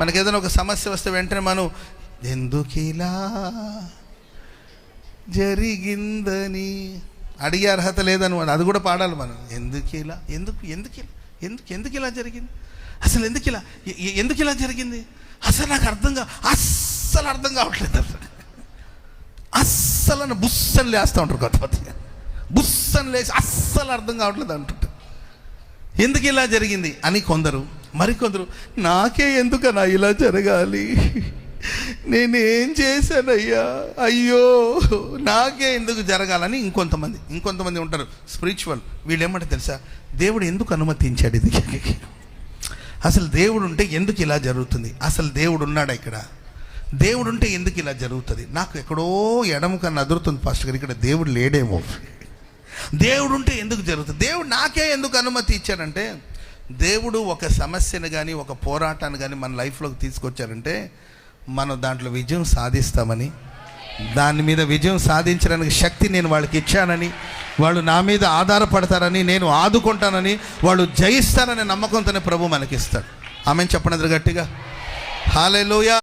మనకి ఏదైనా ఒక సమస్య వస్తే వెంటనే మనం ఎందుకిలా జరిగిందని? అడిగే అర్హత లేదని అది కూడా పాడాలి మనం. ఎందుకు ఇలా ఎందుకు? ఎందుకు ఇలా ఎందుకు? ఎందుకు ఇలా జరిగింది? అసలు ఎందుకు ఇలా ఎందుకు ఇలా జరిగింది? అసలు నాకు అర్థం కా అస్సలు అర్థం కావట్లేదు అసలు. అస్సలు అని బుస్సని లేస్తూ ఉంటారు కొంతమంది బుస్సని లేచి అస్సలు అర్థం కావట్లేదు అంటుంటారు. ఎందుకు ఇలా జరిగింది? అని కొందరు మరికొందరు నాకే ఎందుకన్నా ఇలా జరగాలి? నేనేం చేశానయ్యా? అయ్యో నాకే ఎందుకు జరగాలని ఇంకొంతమంది ఇంకొంతమంది ఉంటారు. స్పిరిచువల్ వీళ్ళు ఏమంటే తెలుసా? దేవుడు ఎందుకు అనుమతించాడు ఇది? అసలు దేవుడు ఉంటే ఎందుకు ఇలా జరుగుతుంది? అసలు దేవుడు ఉన్నాడా ఇక్కడ? దేవుడు ఉంటే ఎందుకు ఇలా జరుగుతుంది? నాకు ఎక్కడో ఎడమ కన్నా అదురుతుంది ఫస్ట్ గారు. ఇక్కడ దేవుడు లేడేమో. దేవుడు ఉంటే ఎందుకు జరుగుతుంది? దేవుడు నాకే ఎందుకు అనుమతి ఇచ్చాడంటే దేవుడు ఒక సమస్యను కానీ ఒక పోరాటాన్ని కానీ మన లైఫ్లోకి తీసుకొచ్చారంటే మనం దాంట్లో విజయం సాధిస్తామని దాని మీద విజయం సాధించడానికి శక్తి నేను వాళ్ళకి ఇచ్చానని వాళ్ళు నా మీద ఆధారపడతారని నేను ఆదుకుంటానని వాళ్ళు జయిస్తారనే నమ్మకంతోనే ప్రభు మనకిస్తాడు. ఆమె చెప్పనది గట్టిగా. హాలే